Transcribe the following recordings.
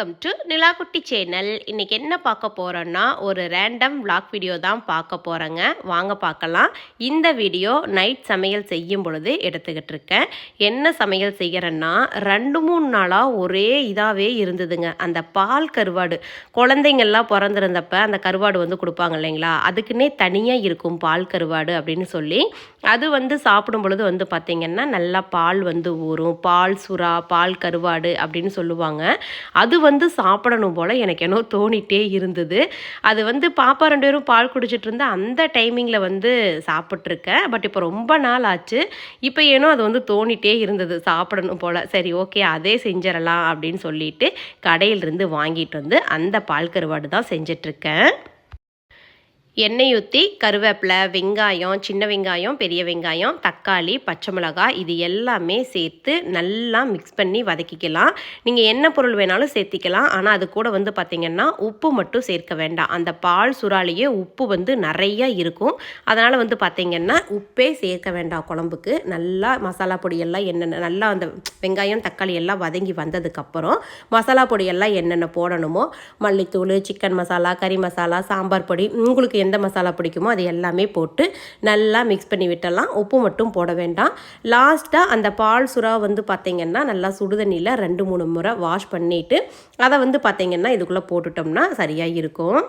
Hello everyone welcome to குட்டி channel இன்றைக்கி என்ன பார்க்க போகிறோன்னா ஒரு ரேண்டம் விளாக் வீடியோ தான் பார்க்க போகிறேங்க வாங்க பார்க்கலாம். இந்த வீடியோ நைட் சமையல் செய்யும் பொழுது எடுத்துக்கிட்டு இருக்கேன். என்ன சமையல் செய்கிறேன்னா ரெண்டு மூணு நாளாக ஒரே இதாகவே இருந்ததுங்க. அந்த பால் கருவாடு குழந்தைங்கள்லாம் பிறந்திருந்தப்ப அந்த கருவாடு வந்து கொடுப்பாங்க இல்லைங்களா? அதுக்குன்னே தனியாக இருக்கும் பால் கருவாடு அப்படின்னு சொல்லி. அது வந்து சாப்பிடும் பொழுது வந்து பார்த்திங்கன்னா நல்லா பால் வந்து ஊறும். பால் சுறா பால் கருவாடு அப்படின்னு சொல்லுவாங்க. அது வந்து சாப்பிடணும். போல் எனக்கு என்னோ தோணிட்டே இருந்தது. அது வந்து பாப்பா ரெண்டு பேரும் பால் குடிச்சிட்டு இருந்த அந்த டைமிங்கில் வந்து சாப்பிட்ருக்கேன் பட் இப்போ ரொம்ப நாள் ஆச்சு. இப்போ ஏனோ அது வந்து தோணிட்டே இருந்தது சாப்பிடணும் போல். சரி ஓகே அதே செஞ்சிடலாம் அப்படின்னு சொல்லிட்டு கடையிலிருந்து வாங்கிட்டு வந்து அந்த பால் கருவாடு தான் செஞ்சிட்ருக்கேன் எண்ணெய் ஊற்றி கருவேப்பிலை வெங்காயம் சின்ன வெங்காயம் பெரிய வெங்காயம் தக்காளி பச்சை மிளகாய் இது எல்லாமே சேர்த்து நல்லா மிக்ஸ் பண்ணி வதக்கிக்கலாம். நீங்கள் என்ன பொருள் வேணாலும் சேர்த்திக்கலாம். ஆனால் அது கூட வந்து பார்த்திங்கன்னா உப்பு மட்டும் சேர்க்க வேண்டாம். அந்த பால் சுறாலேயே உப்பு வந்து நிறைய இருக்கும். அதனால் வந்து பார்த்திங்கன்னா உப்பே சேர்க்க வேண்டாம் குழம்புக்கு. நல்லா மசாலா பொடியெல்லாம் என்னென்ன நல்லா அந்த வெங்காயம் தக்காளி எல்லாம் வதங்கி வந்ததுக்கப்புறம் மசாலா பொடியெல்லாம் என்னென்ன போடணுமோ மல்லித்தூள் சிக்கன் மசாலா கறி மசாலா சாம்பார் பொடி உங்களுக்கு எந்த மசாலா பிடிக்குமோ அது எல்லாமே போட்டு நல்லா மிக்ஸ் பண்ணி விட்டலாம் உப்பு மட்டும் போட வேண்டாம். லாஸ்ட்டாக அந்த பால் சுறா வந்து பார்த்திங்கன்னா நல்லா சுடுதண்ணியில் ரெண்டு மூணு முறை வாஷ் பண்ணிவிட்டு அதை வந்து பார்த்திங்கன்னா இதுக்குள்ளே போட்டுட்டோம்னா சரியாக இருக்கும்.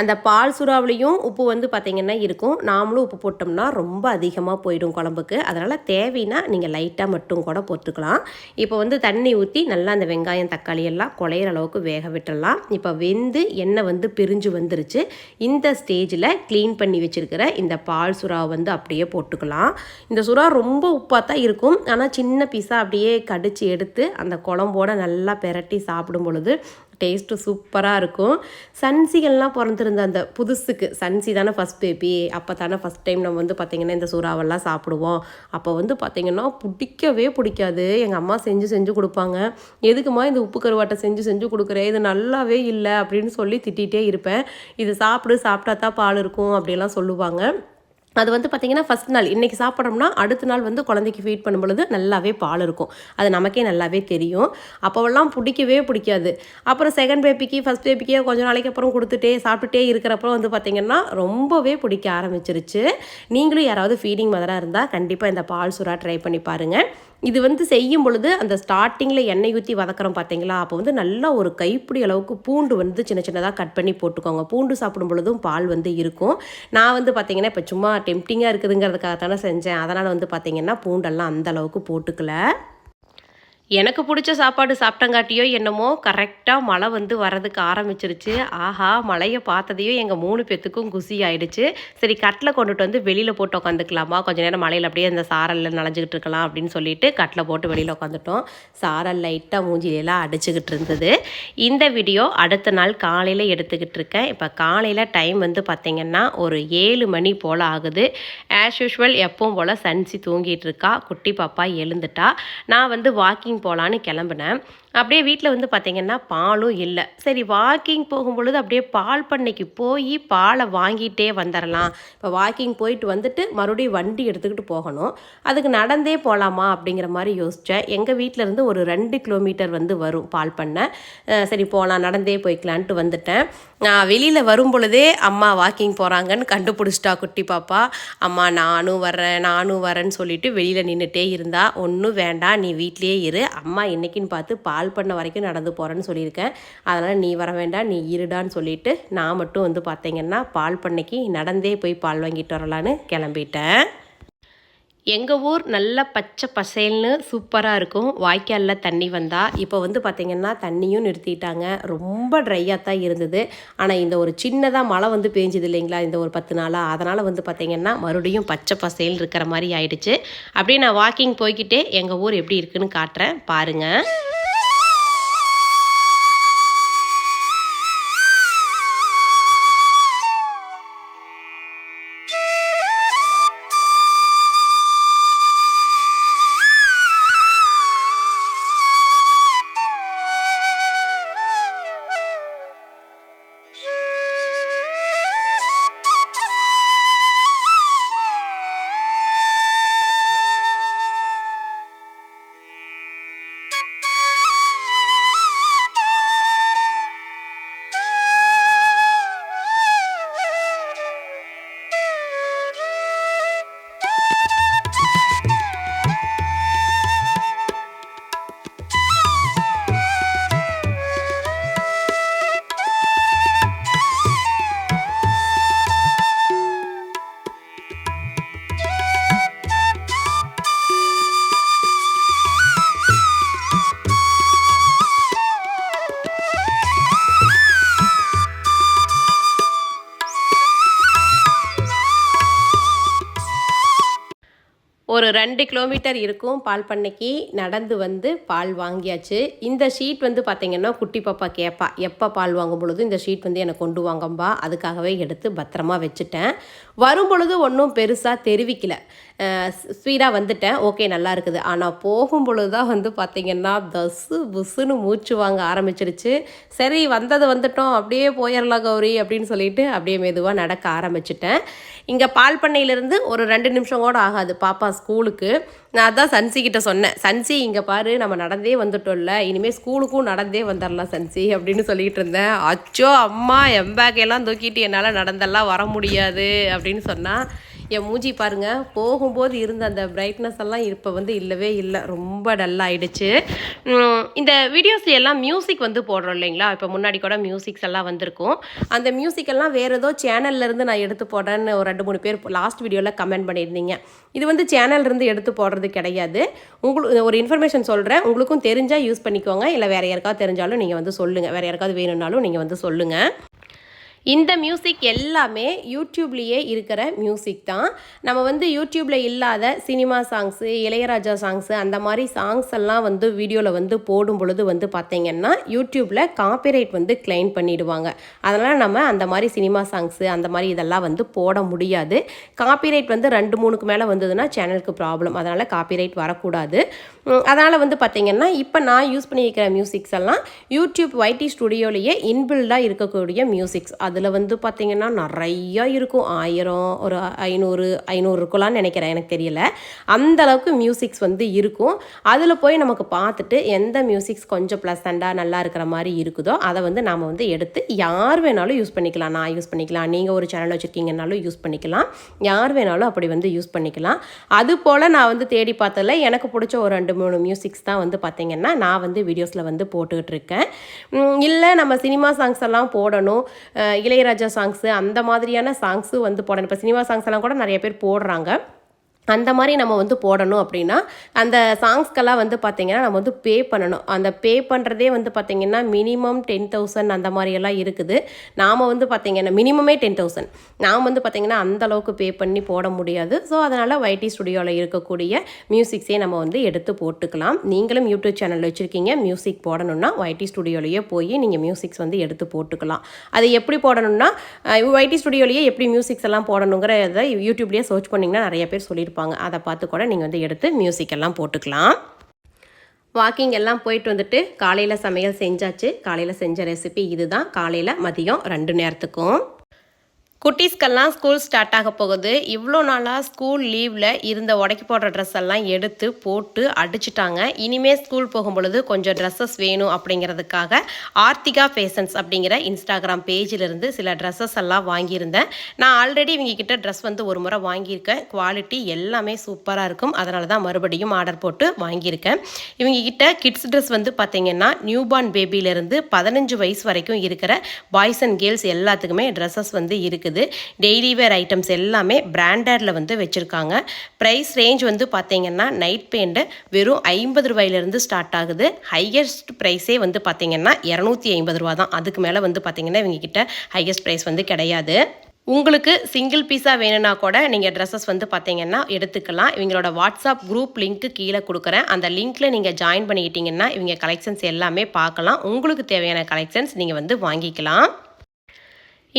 அந்த பால் சுறாவிலையும் உப்பு வந்து பார்த்திங்கன்னா இருக்கும். நாமளும் உப்பு போட்டோம்னா ரொம்ப அதிகமாக போயிடும் குழம்புக்கு. அதனால் தேவைன்னா நீங்கள் லைட்டாக மட்டும் கூட போட்டுக்கலாம். இப்போ வந்து தண்ணி ஊற்றி நல்லா அந்த வெங்காயம் தக்காளி எல்லாம் குழையிற அளவுக்கு வேக விட்டுடலாம் இப்போ வெந்து எண்ணெய் வந்து பிரிஞ்சு வந்துருச்சு. இந்த ஸ்டேஜில் க்ளீன் பண்ணி வச்சுருக்கிற இந்த பால் சுறாவை வந்து அப்படியே போட்டுக்கலாம். இந்த சுறா ரொம்ப உப்பாக தான் இருக்கும். ஆனால் சின்ன பீஸாக அப்படியே கடிச்சு எடுத்து அந்த குழம்போட நல்லா பெரட்டி சாப்பிடும் பொழுது டேஸ்ட்டு சூப்பராக இருக்கும். சன்சிகள்லாம் பிறந்திருந்த அந்த புதுசுக்கு சன்சி தானே ஃபஸ்ட் பேபி அப்போ தானே ஃபஸ்ட் டைம் நம்ம வந்து பார்த்திங்கன்னா இந்த சூறாவெல்லாம் சாப்பிடுவோம். அப்போ வந்து பார்த்திங்கன்னா பிடிக்கவே பிடிக்காது. எங்கள் அம்மா செஞ்சு செஞ்சு கொடுப்பாங்க. எதுக்குமா இந்த உப்பு கருவாட்டை செஞ்சு செஞ்சு கொடுக்குறேன் இது நல்லாவே இல்லை அப்படின்னு சொல்லி திட்டிகிட்டே இருப்பேன். இது சாப்பிடு சாப்பிட்டா தான் பால் இருக்கும் அப்படிலாம் சொல்லுவாங்க. அது வந்து பார்த்திங்கன்னா ஃபஸ்ட் நாள். இன்றைக்கி சாப்பிட்றோம்னா அடுத்த நாள் வந்து குழந்தைக்கு ஃபீட் பண்ணும் பொழுது நல்லாவே பால் இருக்கும். அது நமக்கே நல்லாவே தெரியும். அப்போவெல்லாம் பிடிக்கவே பிடிக்காது. அப்புறம் செகண்ட் பேபிக்கு ஃபஸ்ட் பேபிக்கே கொஞ்ச நாளைக்கு அப்புறம் கொடுத்துட்டே சாப்பிட்டுட்டே இருக்கிறப்பறம் வந்து பார்த்திங்கன்னா ரொம்பவே பிடிக்க ஆரம்பிச்சிருச்சு. நீங்களும் யாராவது ஃபீடிங் மதராக இருந்தால் கண்டிப்பாக இந்த பால் சுறா ட்ரை பண்ணி பாருங்கள் இது வந்து செய்யும் பொழுது அந்த ஸ்டார்டிங்கில் எண்ணெய் ஊற்றி வதக்கிறோம் பார்த்தீங்களா? அப்போ வந்து நல்லா ஒரு கைப்பிடி அளவுக்கு பூண்டு வந்து சின்ன சின்னதாக கட் பண்ணி போட்டுக்கோங்க. பூண்டு சாப்பிடும் பொழுதும் பால் வந்து இருக்கும். நான் வந்து பார்த்தீங்கன்னா இப்போ சும்மா டெம்டிங்காக இருக்குதுங்கிறதுக்காக தானே செஞ்சேன். அதனால் வந்து பார்த்தீங்கன்னா பூண்டெல்லாம் அந்த அளவுக்கு போட்டுக்கல. எனக்கு பிடிச்ச சாப்பாடு சாப்பிட்டங்காட்டியோ என்னமோ கரெக்டாக மழை வந்து வரதுக்கு ஆரம்பிச்சிருச்சு. ஆஹா மழையை பார்த்ததையும் எங்கள் மூணு பேத்துக்கும் குசி ஆயிடுச்சு. சரி கட்டில் கொண்டுட்டு வந்து வெளியில் போட்டு உட்காந்துக்கலாமா கொஞ்ச நேரம் மழையில் அப்படியே இந்த சாரலில் நனைஞ்சிக்கிட்டு இருக்கலாம் அப்படின்னு சொல்லிட்டு கட்டில் போட்டு வெளியில் உட்காந்துட்டோம் சாரல் லைட்டாக மூஞ்சிலெல்லாம் அடிச்சுக்கிட்டு இருந்தது. இந்த வீடியோ அடுத்த நாள் காலையில் எடுத்துக்கிட்டு இருக்கேன். இப்போ காலையில் டைம் வந்து பார்த்திங்கன்னா ஒரு ஏழு மணி போல் ஆகுது. ஆஸ் யூஷுவல் எப்பவும் போல் சன்சி தூங்கிட்டு இருக்கா. குட்டி பாப்பா எழுந்துட்டா. நான் வந்து வாக்கிங் போகலான்னு கிளம்புனேன். அப்படியே வீட்டில் வந்து பார்த்திங்கன்னா பாலும் இல்லை. சரி வாக்கிங் போகும்பொழுது அப்படியே பால் பண்ணைக்கு போய் பாலை வாங்கிட்டே வந்துடலாம் இப்போ வாக்கிங் போயிட்டு வந்துட்டு மறுபடியும் வண்டி எடுத்துக்கிட்டு போகணும். அதுக்கு நடந்தே போகலாமா அப்படிங்கிற மாதிரி யோசித்தேன் எங்கள் வீட்டில் இருந்து ஒரு ரெண்டு கிலோமீட்டர் வந்து வரும் பால் பண்ணை. சரி போகலாம் நடந்தே போய்க்கலான்ட்டு வந்துட்டேன். நான் வெளியில் வரும் பொழுதே அம்மா வாக்கிங் போகிறாங்கன்னு கண்டுபிடிச்சிட்டா குட்டி பாப்பா. அம்மா நானும் வரேன் நானும் வரேன்னு சொல்லிட்டு வெளியில் நின்றுட்டே இருந்தா. ஒன்றும் வேண்டாம் நீ வீட்லேயே இரு. அம்மா என்னைக்குன்னு பார்த்து பால் பண்ண வரைக்கும் நடந்து போகிறேன்னு சொல்லியிருக்கேன். அதனால் நீ வர வேண்டாம் நீ இருடான்னு சொல்லிட்டு நான் மட்டும் வந்து பார்த்தீங்கன்னா பால் பண்ணைக்கு நடந்தே போய் பால் வாங்கிட்டு வரலான்னு கிளம்பிட்டேன். எங்கள் ஊர் நல்ல பச்சை பசேல்னு சூப்பராக இருக்கும். வாய்க்காலில் தண்ணி வந்தால் இப்போ வந்து பார்த்திங்கன்னா தண்ணியும் நிறுத்திட்டாங்க. ரொம்ப ட்ரையாக தான் இருந்தது. ஆனால் இந்த ஒரு சின்னதாக மழை வந்து பேஞ்சுது இல்லைங்களா? இந்த ஒரு பத்து நாளாக அதனால் வந்து பார்த்திங்கன்னா மறுபடியும் பச்சை பசேல் இருக்கிற மாதிரி ஆயிடுச்சு. அப்படியே நான் வாக்கிங் போய்கிட்டே எங்கள் ஊர் எப்படி இருக்குன்னு காட்டுறேன். பாருங்கள் ஒரு ரெண்டு கிலோமீட்டர் இருக்கும் பால் பண்ணைக்கு நடந்து வந்து பால் வாங்கியாச்சு. இந்த ஷீட் வந்து பார்த்திங்கன்னா குட்டி பாப்பா கேட்பா எப்போ பால் வாங்கும் பொழுது இந்த ஷீட் வந்து எனக்கு கொண்டு வாங்கம்பா. அதுக்காகவே எடுத்து பத்திரமா வச்சுட்டேன். வரும் பொழுது ஒன்றும் பெருசாக தெரிவிக்கல. ஸ்பீடாக வந்துட்டேன். ஓகே நல்லா இருக்குது. ஆனால் போகும் பொழுது தான் வந்து பார்த்திங்கன்னா தசு புஸ்ஸுன்னு மூச்சு வாங்க ஆரம்பிச்சிருச்சு. சரி வந்தது வந்துட்டோம். அப்படியே போயிடலாம் கௌரி அப்படின்னு சொல்லிட்டு அப்படியே மெதுவாக நடக்க ஆரம்பிச்சிட்டேன். இங்கே பால் பண்ணையிலேருந்து ஒரு ரெண்டு நிமிஷம் கூட ஆகாது. பாப்பா ஸ்கூலுக்கு. நான் அதான் சன்சி கிட்ட சொன்னேன். சன்சி இங்கே பாரு நம்ம நடந்தே வந்துட்டோம்ல. இனிமேல் ஸ்கூலுக்கும் நடந்தே வந்துடலாம் சன்சி அப்படின்னு சொல்லிட்டு இருந்தேன். அச்சோ அம்மா எம்பேக்கையெல்லாம் தூக்கிட்டு என்னால் நடந்தெல்லாம் வர முடியாது அப்படின்னு சொன்னால் என் மூஞ்சி பாருங்க போகும்போது இருந்த அந்த பிரைட்னஸ் எல்லாம் இப்போ வந்து இல்லவே இல்லை. ரொம்ப டல்லாகிடுச்சு இந்த வீடியோஸ் எல்லாம் மியூசிக் வந்து போடுறோம் இல்லைங்களா? இப்போ முன்னாடி கூட மியூசிக்ஸ் எல்லாம் வந்திருக்கும். அந்த மியூசிக் எல்லாம் வேறு ஏதோ சேனல்ல இருந்து நான் எடுத்து போடுறேன்னு ஒரு ரெண்டு மூணு பேர் லாஸ்ட் வீடியோவில் கமெண்ட் பண்ணியிருந்தீங்க. இது வந்து சேனல்லேருந்து எடுத்து போடுறது கிடையாது. உங்களுக்கு ஒரு இன்ஃபர்மேஷன் சொல்கிறேன் உங்களுக்கும் தெரிஞ்சால் யூஸ் பண்ணிக்கோங்க. இல்லை வேறு யாருக்காவது தெரிஞ்சாலும் நீங்கள் வந்து சொல்லுங்கள் வேறு யாருக்காவது வேணும்னாலும் நீங்கள் வந்து சொல்லுங்கள் இந்த மியூசிக் எல்லாமே யூடியூப்லேயே இருக்கிற மியூசிக் தான். நம்ம வந்து யூடியூப்பில் இல்லாத சினிமா சாங்ஸு இளையராஜா சாங்ஸு அந்த மாதிரி சாங்ஸ் எல்லாம் வந்து வீடியோவில் வந்து போடும் பொழுது வந்து பார்த்திங்கன்னா யூடியூப்பில் காப்பிரைட் வந்து கிளைம் பண்ணிடுவாங்க. அதனால் நம்ம அந்த மாதிரி சினிமா சாங்ஸு அந்த மாதிரி இதெல்லாம் வந்து போட முடியாது. காப்பிரைட் வந்து ரெண்டு மூணுக்கு மேலே வந்ததுன்னா சேனலுக்கு ப்ராப்ளம் அதனால் காப்பிரைட் வரக்கூடாது. அதனால் வந்து பார்த்திங்கன்னா இப்போ நான் யூஸ் பண்ணியிருக்கிற மியூசிக்ஸ் எல்லாம் யூடியூப் வைடி ஸ்டுடியோலேயே இன்பில்டாக இருக்கக்கூடிய மியூசிக்ஸ் அதில் வந்து பார்த்திங்கன்னா நிறையா இருக்கும். ஆயிரம் ஒரு ஐநூறு ஐநூறு இருக்கலாம்னு நினைக்கிறேன். எனக்கு தெரியல. அந்த அளவுக்கு மியூசிக்ஸ் வந்து இருக்கும். அதில் போய் நமக்கு பார்த்துட்டு எந்த மியூசிக்ஸ் கொஞ்சம் ப்ளசண்டாக நல்லா இருக்கிற மாதிரி இருக்குதோ அதை வந்து நாம் வந்து எடுத்து யார் வேணாலும் யூஸ் பண்ணிக்கலாம். நான் யூஸ் பண்ணிக்கலாம். நீங்கள் ஒரு சேனல் வச்சுருக்கீங்கனாலும் யூஸ் பண்ணிக்கலாம். யார் வேணாலும் அப்படி வந்து யூஸ் பண்ணிக்கலாம். அது போல் நான் வந்து தேடி பார்த்ததில் எனக்கு பிடிச்ச ஒரு ரெண்டு மூணு மியூசிக்ஸ் தான் வந்து பார்த்திங்கன்னா நான் வந்து வீடியோஸில் வந்து போட்டுக்கிட்டு இருக்கேன். இல்லை நம்ம சினிமா சாங்ஸ் எல்லாம் போடணும். இளையராஜா சாங்ஸு அந்த மாதிரியான சாங்ஸும் வந்து போடணும். இப்போ சினிமா சாங்ஸ் எல்லாம் கூட நிறைய பேர் போடுறாங்க. அந்த மாதிரி நம்ம வந்து போடணும் அப்படின்னா அந்த சாங்ஸ்க்கெல்லாம் வந்து பார்த்திங்கன்னா நம்ம வந்து பே பண்ணணும். அந்த பே பண்ணுறதே வந்து பார்த்திங்கன்னா மினிமம் டென் தௌசண்ட் அந்த மாதிரியெல்லாம் இருக்குது. நாம் வந்து பார்த்திங்கன்னா மினிமமே டென் தௌசண்ட் நாம் வந்து பார்த்திங்கன்னா அந்தளவுக்கு பே பண்ணி போட முடியாது. ஸோ அதனால் வைடி ஸ்டுடியோவில் இருக்கக்கூடிய மியூசிக்ஸே நம்ம வந்து எடுத்து போட்டுக்கலாம். நீங்களும் யூடியூப் சேனல் வச்சுருக்கீங்க மியூசிக் போடணும்னா வைடி ஸ்டுடியோலேயே போய் நீங்கள் மியூசிக்ஸ் வந்து எடுத்து போட்டுக்கலாம். அது எப்படி போடணும்னா வைடி ஸ்டுடியோலேயே எப்படி மியூசிக்ஸ் எல்லாம் போடணுங்கிறத யூடியூப்லேயே சர்ச் பண்ணிங்கன்னா நிறைய பேர் சொல்லியிருப்பாங்க அதை பார்த்து கூட நீங்கள் வந்து எடுத்து மியூசிக் எல்லாம் போட்டுக்கலாம். வாக்கிங் எல்லாம் போயிட்டு வந்துட்டு காலையில் சமையல் செஞ்சாச்சு. காலையில் செஞ்ச ரெசிபி இதுதான். காலையில் மதியம் ரெண்டு நேரத்துக்கும். குட்டீஸ்க்கெல்லாம் ஸ்கூல் ஸ்டார்ட் ஆக போகுது. இவ்வளோ நாளாக ஸ்கூல் லீவில் இருந்த உடைக்கி போடுற ட்ரெஸ் எல்லாம் எடுத்து போட்டு அடிச்சிட்டாங்க. இனிமேல் ஸ்கூல் போகும் பொழுது கொஞ்சம் ட்ரெஸ்ஸஸ் வேணும் அப்படிங்கிறதுக்காக ஆர்த்திகா ஃபேஷன்ஸ் அப்படிங்கிற இன்ஸ்டாகிராம் பேஜிலிருந்து சில ட்ரெஸ்ஸஸ் எல்லாம் வாங்கியிருந்தேன். நான் ஆல்ரெடி இவங்க கிட்ட ட்ரெஸ் வந்து ஒரு முறை வாங்கியிருக்கேன். குவாலிட்டி எல்லாமே சூப்பராக இருக்கும். அதனால தான் மறுபடியும் ஆர்டர் போட்டு வாங்கியிருக்கேன். இவங்க கிட்ட கிட்ஸ் ட்ரெஸ் வந்து பார்த்தீங்கன்னா நியூபார்ன் பேபியிலேருந்து பதினஞ்சு வயசு வரைக்கும் இருக்கிற பாய்ஸ் அண்ட் கேர்ள்ஸ் எல்லாத்துக்குமே ட்ரெஸ்ஸஸ் வந்து இருக்குது. டெய்லி வேர் ஐட்டம்ஸ் எல்லாமே பிராண்டடில் வந்து வச்சுருக்காங்க. ப்ரைஸ் ரேஞ்ச் வந்து பார்த்தீங்கன்னா நைட் பேண்ட்டு வெறும் ஐம்பது ரூபாயிலேருந்து ஸ்டார்ட் ஆகுது. ஹையஸ்ட் ப்ரைஸே வந்து பார்த்தீங்கன்னா இரநூத்தி ஐம்பது ரூபா தான். அதுக்கு மேலே வந்து பார்த்தீங்கன்னா இவங்ககிட்ட ஹையஸ்ட் ப்ரைஸ் வந்து கிடையாது. உங்களுக்கு சிங்கிள் பீஸாக வேணும்னா கூட நீங்கள் ட்ரெஸ்ஸஸ் வந்து பார்த்தீங்கன்னா எடுத்துக்கலாம். இவங்களோட வாட்ஸ்அப் குரூப் லிங்க்கு கீழே கொடுக்குறேன். அந்த லிங்க்கில் நீங்கள் ஜாயின் பண்ணிக்கிட்டீங்கன்னா இவங்க கலெக்ஷன்ஸ் எல்லாமே பார்க்கலாம். உங்களுக்கு தேவையான கலெக்ஷன்ஸ் நீங்கள் வந்து வாங்கிக்கலாம்.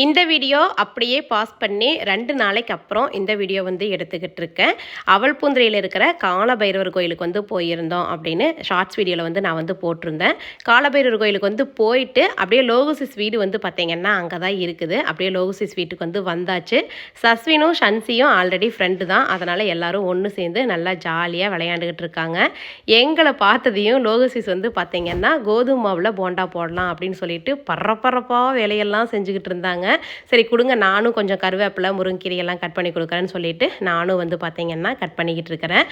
இந்த வீடியோ அப்படியே பாஸ் பண்ணி ரெண்டு நாளைக்கு அப்புறம் இந்த வீடியோ வந்து எடுத்துக்கிட்டு இருக்கேன் அவல்பூந்திரையில் இருக்கிற காலபைரவர் கோயிலுக்கு வந்து போயிருந்தோம் அப்படின்னு ஷார்ட்ஸ் வீடியோவில் வந்து நான் வந்து போட்டிருந்தேன். காலபைரவர் கோயிலுக்கு வந்து போயிட்டு அப்படியே லோகுசிஸ் வீடு வந்து பார்த்தீங்கன்னா அங்கே தான் இருக்குது. அப்படியே லோகுசிஸ் வீட்டுக்கு வந்து வந்தாச்சு. சஸ்வினும் ஷன்சியும் ஆல்ரெடி ஃப்ரெண்டு தான். அதனால் எல்லாரும் ஒன்று சேர்ந்து நல்லா ஜாலியாக விளையாண்டுக்கிட்டு இருக்காங்க. எங்களை பார்த்ததையும் லோகுசிஸ் வந்து பார்த்தீங்கன்னா கோதுமை மாவில் போண்டா போடலாம் அப்படின்னு சொல்லிட்டு பரபரப்பாக வேலையெல்லாம் செஞ்சுக்கிட்டு இருந்தாங்க. சரி கொடுங்க. நானும் கொஞ்சம் கருவேப்பிலை முருங்கீரையெல்லாம் கட் பண்ணி கொடுக்குறேன்னு சொல்லிட்டு நானும் வந்து பார்த்தீங்கன்னா கட் பண்ணிக்கிட்டு இருக்கிறேன்.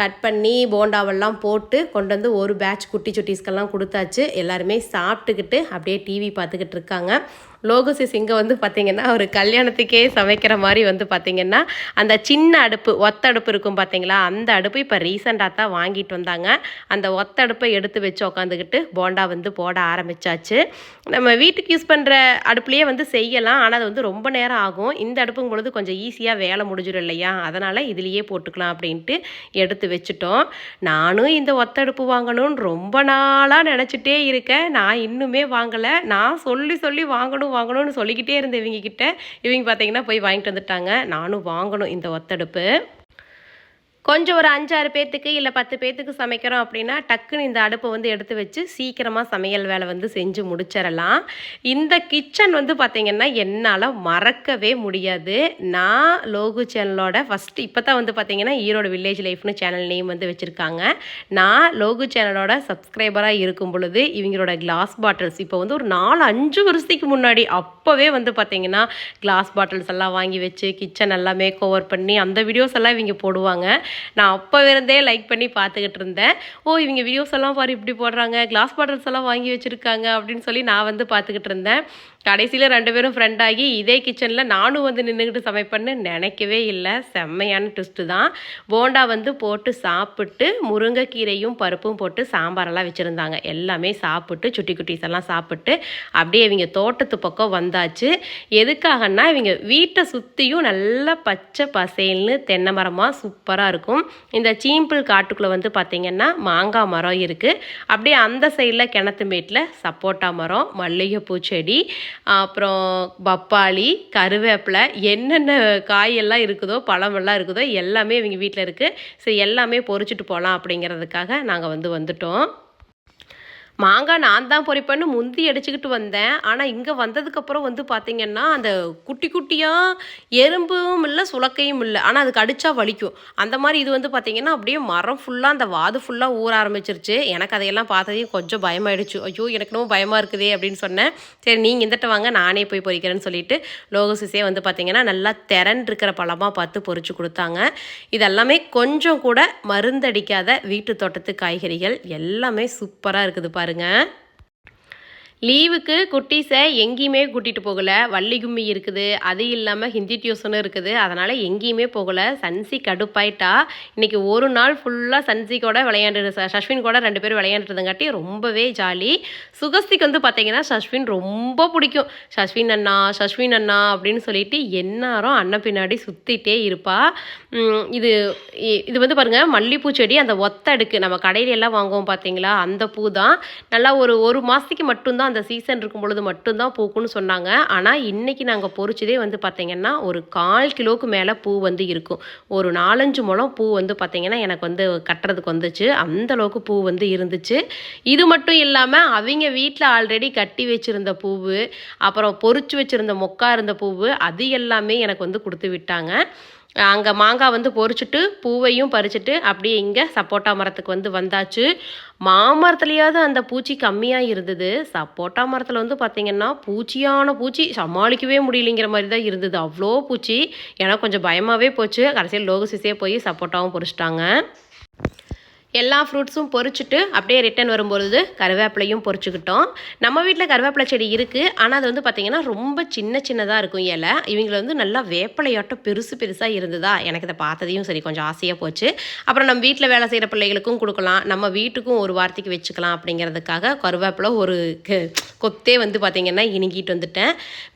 கட் பண்ணி போண்டாவெல்லாம் போட்டு கொண்டு வந்து ஒரு பேட்ச் குட்டி சுட்டீஸ்க்கெல்லாம் கொடுத்தாச்சு. எல்லாருமே சாப்பிட்டுக்கிட்டு அப்படியே டிவி பார்த்துக்கிட்டு இருக்காங்க. லோகசிஸ் இங்கே வந்து பார்த்தீங்கன்னா ஒரு கல்யாணத்துக்கே சமைக்கிற மாதிரி வந்து பார்த்தீங்கன்னா அந்த சின்ன அடுப்பு ஒத்த அடுப்பு இருக்கும் பார்த்தீங்களா அந்த அடுப்பு இப்போ ரீசெண்டாக தான் வாங்கிட்டு வந்தாங்க. அந்த ஒத்த அடுப்பை எடுத்து வச்சு உக்காந்துக்கிட்டு போண்டா வந்து போட ஆரம்பிச்சாச்சு. நம்ம வீட்டுக்கு யூஸ் பண்ணுற அடுப்புலேயே வந்து செய்யலாம். ஆனால் அது வந்து ரொம்ப நேரம் ஆகும். இந்த அடுப்புங்கும் பொழுது கொஞ்சம் ஈஸியாக வேலை முடிஞ்சிடும் இல்லையா? அதனால் இதுலேயே போட்டுக்கலாம் அப்படின்ட்டு எடுத்து வச்சுட்டோம். நானும் இந்த ஒத்தடுப்பு வாங்கணும்னு ரொம்ப நாளாக நினச்சிட்டே இருக்கேன். நான் இன்னுமே வாங்கலை. நான் சொல்லி சொல்லி வாங்கணும் வாங்கணும்னு சொல்லிக்கிட்டே இருந்தேன் இவங்க கிட்ட. இவங்க பார்த்தீங்கன்னா போய் வாங்கிட்டு வந்துட்டாங்க. நானும் வாங்கணும் இந்த ஒத்தடுப்பு. கொஞ்சம் ஒரு அஞ்சாறு பேர்த்துக்கு இல்லை பத்து பேர்த்துக்கு சமைக்கிறோம் அப்படின்னா டக்குன்னு இந்த அடுப்பை வந்து எடுத்து வச்சு சீக்கிரமாக சமையல் வேலை வந்து செஞ்சு முடிச்சிடலாம். இந்த கிச்சன் வந்து பார்த்திங்கன்னா என்னால் மறக்கவே முடியாது. நான் லோகு சேனலோட ஃபஸ்ட்டு இப்போ தான் வந்து பார்த்திங்கன்னா ஈரோடு வில்லேஜ் லைஃப்னு சேனல் நேம் வந்து வச்சுருக்காங்க. நான் லோகு சேனலோட சப்ஸ்கிரைபராக இருக்கும் பொழுது இவங்களோட கிளாஸ் பாட்டில்ஸ் இப்போ வந்து ஒரு நாலு அஞ்சு வருஷத்துக்கு முன்னாடி அப்போவே வந்து பார்த்திங்கன்னா கிளாஸ் பாட்டில்ஸ் எல்லாம் வாங்கி வச்சு கிச்சன் எல்லாம் மேக் ஓவர் பண்ணி அந்த வீடியோஸ் எல்லாம் இவங்க போடுவாங்க. நான் அப்போ இருந்தே லைக் பண்ணி பார்த்துக்கிட்டு இருந்தேன். ஓ இவங்க வீடியோஸ் எல்லாம் பாரு இப்படி போடுறாங்க கிளாஸ் பாட்டில்ஸ் எல்லாம் வாங்கி வச்சுருக்காங்க அப்படின்னு சொல்லி நான் வந்து பார்த்துக்கிட்டு இருந்தேன். கடைசியில் ரெண்டு பேரும் ஃப்ரெண்ட் ஆகி இதே கிச்சனில் நானும் வந்து நின்றுக்கிட்டு சமைப்பேன்னு நினைக்கவே இல்லை. செம்மையான ட்விஸ்ட்டு தான். போண்டா வந்து போட்டு சாப்பிட்டு முருங்கைக்கீரையும் பருப்பும் போட்டு சாம்பாரெல்லாம் வச்சுருந்தாங்க. எல்லாமே சாப்பிட்டு சுட்டி குட்டீஸ் எல்லாம் சாப்பிட்டு அப்படியே இவங்க தோட்டத்து பக்கம் வந்தாச்சு. எதுக்காகன்னா இவங்க வீட்டை சுற்றியும் நல்லா பச்சை பசேல்னு தென்னை மரமாக சூப்பராக இருக்கும். இந்த சீம்பிள் காட்டுக்குள்ளே வந்து பார்த்திங்கன்னா மாங்காய் மரம் இருக்குது அப்படியே அந்த சைடில் கிணத்து மேட்டில் சப்போட்டா மரம் மல்லிகைப்பூ செடி அப்புறம் பப்பாளி கருவேப்பிலை என்னென்ன காயெல்லாம் இருக்குதோ பழமெல்லாம் இருக்குதோ எல்லாமே இவங்க வீட்டில் இருக்குது ஸோ எல்லாமே பொறிச்சிட்டு போகலாம் அப்படிங்கிறதுக்காக நாங்கள் வந்து வந்துட்டோம். மாங்காய் நான் தான் பொறிப்பேன்னு முந்தி அடிச்சுக்கிட்டு வந்தேன். ஆனால் இங்கே வந்ததுக்கப்புறம் வந்து பார்த்திங்கன்னா அந்த குட்டி குட்டியாக எறும்பும் இல்லை சுளக்கையும் இல்லை. ஆனால் அதுக்கு அடித்தா வலிக்கும். அந்த மாதிரி இது வந்து பார்த்திங்கன்னா அப்படியே மரம் ஃபுல்லாக அந்த வாது ஃபுல்லாக ஊற ஆரம்பிச்சிருச்சு. எனக்கு அதையெல்லாம் பார்த்ததையும் கொஞ்சம் பயமாயிடுச்சு. ஐயோ எனக்கு ரொம்ப பயமாக இருக்குதே அப்படின்னு சொன்னேன். சரி நீங்கள் இந்தட்ட வாங்க நானே போய் பொறிக்கிறேன்னு சொல்லிட்டு லோகசிஸே வந்து பார்த்திங்கன்னா நல்லா திறன் இருக்கிற பழமாக பார்த்து பொறிச்சு கொடுத்தாங்க. இதெல்லாமே கொஞ்சம் கூட மருந்தடிக்காத வீட்டு தோட்டத்து காய்கறிகள். எல்லாமே சூப்பராக இருக்குது பாருங்க. லீவுக்கு குட்டீஸை எங்கேயுமே கூட்டிகிட்டு போகலை. வள்ளி கும்மி இருக்குது. அது இல்லாமல் ஹிந்தி டியூஷனும் இருக்குது. அதனால் எங்கேயுமே போகலை. சன்சி கடுப்பாயிட்டா. இன்றைக்கி ஒரு நாள் ஃபுல்லாக சன்சி கூட விளையாண்டு சஷ்வின் கூட ரெண்டு பேரும் விளையாண்டுருந்தங்காட்டி ரொம்பவே ஜாலி. சுகஸ்திக்கு வந்து பார்த்தீங்கன்னா சஷ்வின் ரொம்ப பிடிக்கும். சஷ்வின் அண்ணா சஷ்வின் அண்ணா அப்படின்னு சொல்லிட்டு எந்நேரம் அண்ணன் பின்னாடி சுற்றிட்டே இருப்பா. இது இது வந்து பாருங்கள் மல்லிப்பூ செடி அந்த ஒத்த அடுக்கு. நம்ம கடையில எல்லாம் வாங்குவோம் பார்த்தீங்களா அந்த பூ தான். நல்லா ஒரு ஒரு மாதத்துக்கு மட்டும்தான் அந்த சீசன் இருக்கும் பொழுது மட்டும்தான் பூக்கும்னு சொன்னாங்க. ஆனால் இன்னைக்கு நாங்கள் பொறிச்சதே வந்து பார்த்திங்கன்னா ஒரு கால் கிலோவுக்கு மேலே பூ வந்து இருக்கும். ஒரு நாலஞ்சு முழம் பூ வந்து பார்த்திங்கன்னா எனக்கு வந்து கட்டுறதுக்கு வந்துச்சு. அந்த அளவுக்கு பூ வந்து இருந்துச்சு. இது மட்டும் இல்லாமல் அவங்க வீட்டில் ஆல்ரெடி கட்டி வச்சுருந்த பூவு அப்புறம் பொறிச்சு வச்சுருந்த மொக்கா இருந்த பூவு அது எல்லாமே எனக்கு வந்து கொடுத்து விட்டாங்க. அங்கே மாங்காய் வந்து பொறிச்சிட்டு பூவையும் பறிச்சுட்டு அப்படியே இங்கே சப்போட்டா மரத்துக்கு வந்து வந்தாச்சு. மாமரத்துலையாவது அந்த பூச்சி கம்மியாக இருந்தது. சப்போட்டா மரத்தில் வந்து பார்த்திங்கன்னா பூச்சியான பூச்சி. சமாளிக்கவே முடியலைங்கிற மாதிரி தான் இருந்தது. அவ்வளோ பூச்சி. ஏன்னா கொஞ்சம் பயமாகவே போச்சு. கடைசியில் லோகசிஸே போய் சப்போட்டாவும் பொறிச்சிட்டாங்க எல்லா ஃப்ரூட்ஸும் பொறிச்சிட்டு அப்படியே ரிட்டன் வரும்பொழுது கருவேப்பிலையும் பொறிச்சுக்கிட்டோம். நம்ம வீட்டில் கருவேப்பிலை செடி இருக்குது ஆனால் அது வந்து பார்த்திங்கன்னா ரொம்ப சின்ன சின்னதாக இருக்கும் இலை. இவங்களை வந்து நல்லா வேப்பிலையாட்டம் பெருசு பெருசாக இருந்ததா? எனக்கு இதை பார்த்ததையும் சரி கொஞ்சம் ஆசையாக போச்சு. அப்புறம் நம்ம வீட்டில் வேலை செய்கிற பிள்ளைகளுக்கும் கொடுக்கலாம். நம்ம வீட்டுக்கும் ஒரு வார்த்தைக்கு வச்சுக்கலாம் அப்படிங்கிறதுக்காக கருவேப்பிலை ஒரு கொத்தே வந்து பார்த்திங்கன்னா இணுங்கிட்டு வந்துட்டேன்.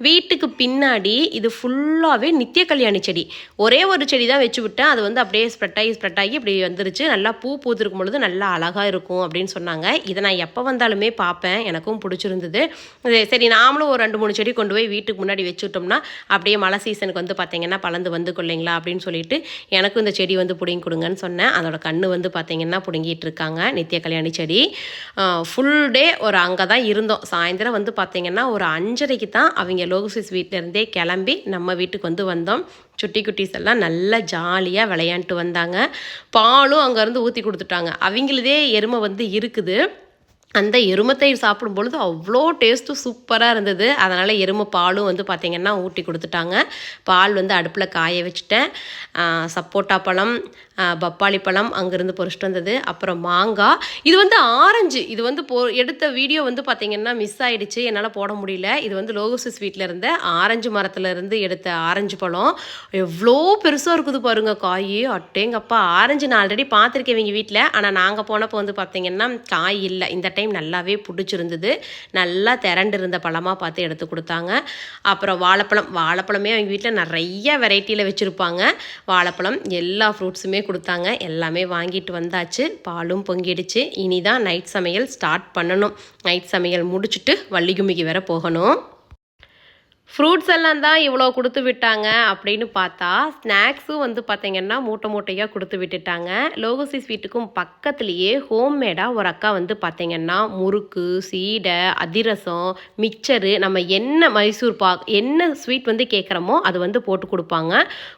வீட்டுக்கு பின்னாடி இது ஃபுல்லாகவே நித்திய கல்யாணி செடி. ஒரே ஒரு செடி தான் வச்சு விட்டேன். அது வந்து அப்படியே ஸ்ப்ரெட் ஆகி ஸ்ப்ரெட் ஆகி இப்படி வந்துருச்சு. நல்லா பூ பூத்திருக்கும் பொழுது நல்லா அழகாக இருக்கும் அப்படின்னு சொன்னாங்க. இதை நான் எப்போ வந்தாலுமே பார்ப்பேன். எனக்கும் பிடிச்சிருந்தது. சரி நாமளும் ஒரு ரெண்டு மூணு செடி கொண்டு போய் வீட்டுக்கு முன்னாடி வச்சுட்டோம்னா அப்படியே மழை சீசனுக்கு வந்து பார்த்தீங்கன்னா பலந்து வந்து கொள்ளைங்களா அப்படின்னு சொல்லிட்டு எனக்கும் இந்த செடி வந்து பிடுங்கி கொடுங்கன்னு சொன்னேன். அதோட கண்ணு வந்து பார்த்தீங்கன்னா பிடுங்கிட்டு இருக்காங்க. நித்திய கல்யாணி செடி. ஃபுல் டே ஒரு அங்கே தான் இருந்தோம். சாயந்தரம் வந்து பார்த்தீங்கன்னா ஒரு அஞ்சரைக்கு தான் அவங்க லோகசிஸ் வீட்டிலேருந்தே கிளம்பி நம்ம வீட்டுக்கு வந்து வந்தோம். சுட்டி குட்டீஸ் எல்லாம் நல்லா ஜாலியாக விளையாண்டுட்டு வந்தாங்க. பாலும் அங்கேருந்து ஊற்றி கொடுத்துட்டாங்க. அவங்களுதே எருமை வந்து இருக்குது. அந்த எருமத்தயிர் சாப்பிடும் பொழுது அவ்வளோ டேஸ்ட்டும் சூப்பராக இருந்தது. அதனால் எருமை பாலும் வந்து பார்த்திங்கன்னா ஊட்டி கொடுத்துட்டாங்க. பால் வந்து அடுப்பில் காய வச்சுட்டேன். சப்போட்டா பழம் பப்பாளி பழம் அங்கேருந்து பொறிச்சிட்டு வந்தது. அப்புறம் மாங்காய் இது வந்து ஆரஞ்சு. இது வந்து போ எடுத்த வீடியோ வந்து பார்த்திங்கன்னா மிஸ் ஆகிடுச்சு என்னால் போட முடியல. இது வந்து லோகோசிஸ் ஸ்வீட்டில் இருந்த ஆரஞ்சு மரத்தில் இருந்து எடுத்த ஆரஞ்சு பழம். எவ்வளோ பெருசாக இருக்குது பாருங்க. காய் அட்டேங்கப்பா. ஆரஞ்சு நான் ஆல்ரெடி பார்த்துருக்கேன் இவங்க வீட்டில் ஆனால் நாங்கள் போனப்போ வந்து பார்த்திங்கன்னா காய் இல்லை. இந்த டைம் நல்லாவே பிடிச்சிருந்தது. நல்லா திரண்டு இருந்த பழமாக பார்த்து எடுத்து கொடுத்தாங்க. அப்புறம் வாழைப்பழம். வாழைப்பழமே அவங்க வீட்டில் நிறைய வெரைட்டியில் வச்சுருப்பாங்க. வாழைப்பழம் எல்லா ஃப்ரூட்ஸுமே கொடுத்தாங்க. எல்லாமே வாங்கிட்டு வந்தாச்சு. பாலும் பொங்கிடுச்சு. இனி தான் நைட் சமையல் ஸ்டார்ட் பண்ணணும். நைட் சமையல் முடிச்சுட்டு வள்ளிகுமிக்கு வேற போகணும். ஃப்ரூட்ஸ் எல்லாம் தான் இவ்வளோ கொடுத்து விட்டாங்க அப்படின்னு பார்த்தா ஸ்நாக்ஸும் வந்து பார்த்தீங்கன்னா மூட்டை மூட்டையாக கொடுத்து விட்டுட்டாங்க. லோகசி ஸ்வீட்டுக்கும் பக்கத்துலேயே ஹோம்மேடாக ஒரு அக்கா வந்து பார்த்தீங்கன்னா முறுக்கு சீடை அதிரசம் மிக்சரு நம்ம என்ன மைசூர் பாக் என்ன ஸ்வீட் வந்து கேட்குறோமோ அது வந்து போட்டு கொடுப்பாங்க.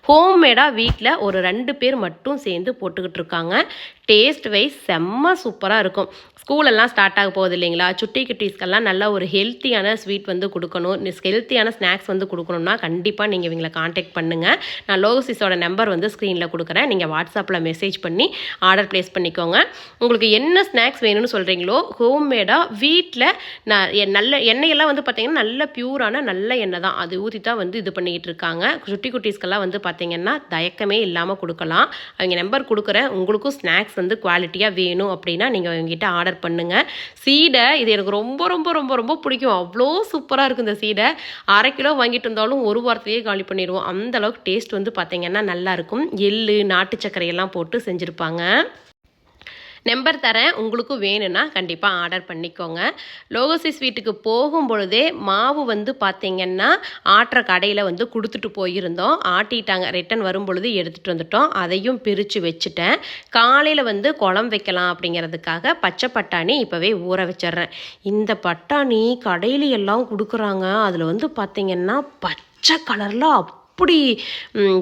ஹோம்மேடாக வீட்டில் ஒரு ரெண்டு பேர் மட்டும் சேர்ந்து போட்டுக்கிட்டு இருக்காங்க. டேஸ்ட் வைஸ் செம்ம சூப்பராக இருக்கும். ஸ்கூலெல்லாம் ஸ்டார்ட் ஆக போகுது இல்லைங்களா? சுட்டி குட்டீஸ்க்கெல்லாம் நல்ல ஒரு ஹெல்த்தியான ஸ்வீட் வந்து கொடுக்கணும். ஹெல்த்தியான ஸ்நாக்ஸ் வந்து கொடுக்கணும்னா கண்டிப்பாக நீங்கள் இவங்களை காண்டாக்ட் பண்ணுங்கள் நான் லோகசிஸோட நம்பர் வந்து ஸ்க்ரீனில் கொடுக்குறேன். நீங்கள் வாட்ஸ்அப்பில் மெசேஜ் பண்ணி ஆர்டர் ப்ளேஸ் பண்ணிக்கோங்க. உங்களுக்கு என்ன ஸ்நாக்ஸ் வேணும்னு சொல்கிறீங்களோ ஹோம்மேடாக வீட்டில் நான் நல்ல எண்ணெயெல்லாம் வந்து பார்த்தீங்கன்னா நல்ல பியூரான நல்ல எண்ணெய் தான். அது ஊற்றி தான் வந்து இது பண்ணிக்கிட்டு இருக்காங்க. சுட்டி குட்டீஸ்க்கெல்லாம் வந்து பார்த்தீங்கன்னா தயக்கமே இல்லாமல் கொடுக்கலாம். அவங்க நம்பர் கொடுக்குறேன். உங்களுக்கும் ஸ்நாக்ஸ் வந்து குவாலிட்டியாக வேணும் அப்படின்னா நீங்கள் அவங்ககிட்ட ஆர்டர் பண்ணுங்கள் சீடை இது எனக்கு ரொம்ப ரொம்ப ரொம்ப ரொம்ப பிடிக்கும். அவ்வளோ சூப்பராக இருக்கும் இந்த சீடை. அரை கிலோ வாங்கிட்டு இருந்தாலும் ஒரு வாரத்திலேயே காலி பண்ணிடுவோம். அந்த அளவுக்கு டேஸ்ட் வந்து பார்த்தீங்கன்னா நல்லாயிருக்கும் எள்ளு நாட்டு சர்க்கரையெல்லாம் போட்டு செஞ்சுருப்பாங்க. நம்பர் தரேன். உங்களுக்கும் வேணும்னா கண்டிப்பாக ஆர்டர் பண்ணிக்கோங்க. லோகசி ஸ்வீட்டுக்கு போகும் பொழுதே மாவு வந்து பார்த்தீங்கன்னா ஆட்டுற கடையில் வந்து கொடுத்துட்டு போயிருந்தோம். ஆட்டிட்டாங்க. ரிட்டன் வரும் பொழுது எடுத்துகிட்டு வந்துட்டோம். அதையும் பிரித்து வச்சுட்டேன். காலையில் வந்து குழம்பு வைக்கலாம் அப்படிங்கிறதுக்காக பச்சை பட்டாணி இப்போவே ஊற வச்சிடுறேன். இந்த பட்டாணி கடையில எல்லாம் கொடுக்குறாங்க. அதில் வந்து பார்த்தீங்கன்னா பச்சை கலரில் அப்படி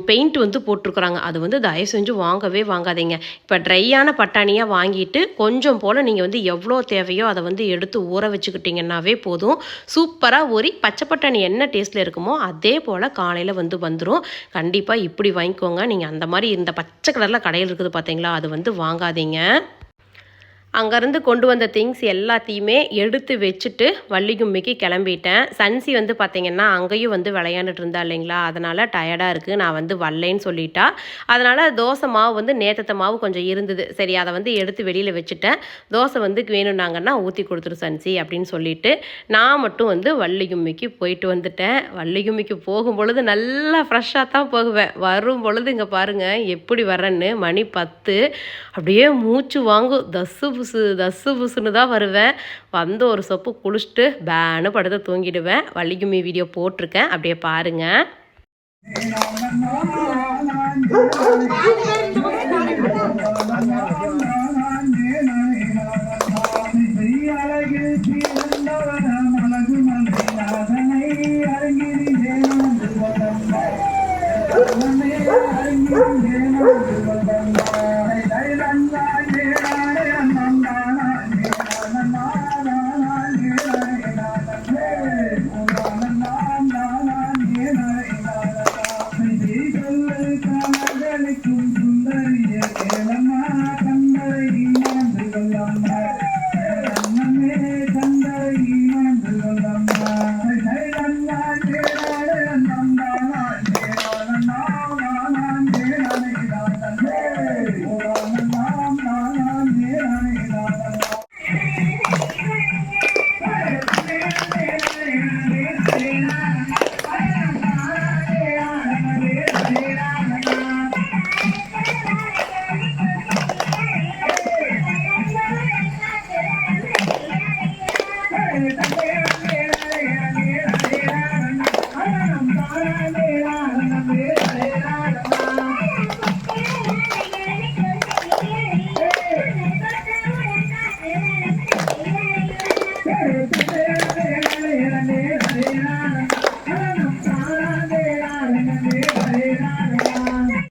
பெயிண்ட் வந்து போட்டிருக்குறாங்க. அது வந்து தயவு செஞ்சு வாங்கவே வாங்காதீங்க. இப்போ ட்ரையான பட்டாணியாக வாங்கிட்டு கொஞ்சம் போல் நீங்கள் வந்து எவ்வளோ தேவையோ அதை வந்து எடுத்து ஊற வச்சுக்கிட்டிங்கன்னாவே போதும். சூப்பராக ஊறி பச்சை பட்டாணி என்ன டேஸ்ட்டில் இருக்குமோ அதே போல் காலையில் வந்து வந்துடும் கண்டிப்பாக இப்படி வாங்கிக்கோங்க. நீங்கள் அந்த மாதிரி இந்த பச்சை கலரில் கடையில் இருக்குது பார்த்தீங்களா அது வந்து வாங்காதீங்க. அங்கேருந்து கொண்டு வந்த திங்ஸ் எல்லாத்தையுமே எடுத்து வச்சுட்டு வள்ளிகும்மிக்கு கிளம்பிட்டேன். சன்சி வந்து பார்த்தீங்கன்னா அங்கேயும் வந்து விளையாண்டுட்டு இருந்தா இல்லைங்களா? அதனால் டயர்டாக இருக்குது நான் வந்து வரலைன்னு சொல்லிட்டா. அதனால் தோசை மாவு வந்து நேத்தத்தை மாவு கொஞ்சம் இருந்தது. சரி அதை வந்து எடுத்து வெளியில் வச்சுட்டேன். தோசை வந்து வேணும்னாங்கன்னா ஊற்றி கொடுத்துரு சன்சி அப்படின்னு சொல்லிட்டு நான் மட்டும் வந்து வள்ளிகும்மிக்கு போயிட்டு வந்துட்டேன். வள்ளிகும்மிக்கு போகும் பொழுது நல்லா ஃப்ரெஷ்ஷாக தான் போகுவேன். வரும் பொழுது இங்கே பாருங்கள் எப்படி வரேன்னு மணி பத்து. அப்படியே மூச்சு வாங்கும். தஸ்ஸு புசு தசு புசுன்னு தான் வருவேன் வந்து ஒரு சொப்பு குளிச்சுட்டு பேனு படுத்து தூங்கிடுவேன் வள்ளிக்கும்மி வீடியோ போட்டிருக்கேன் அப்படியே பாருங்கள் அரங்கிரி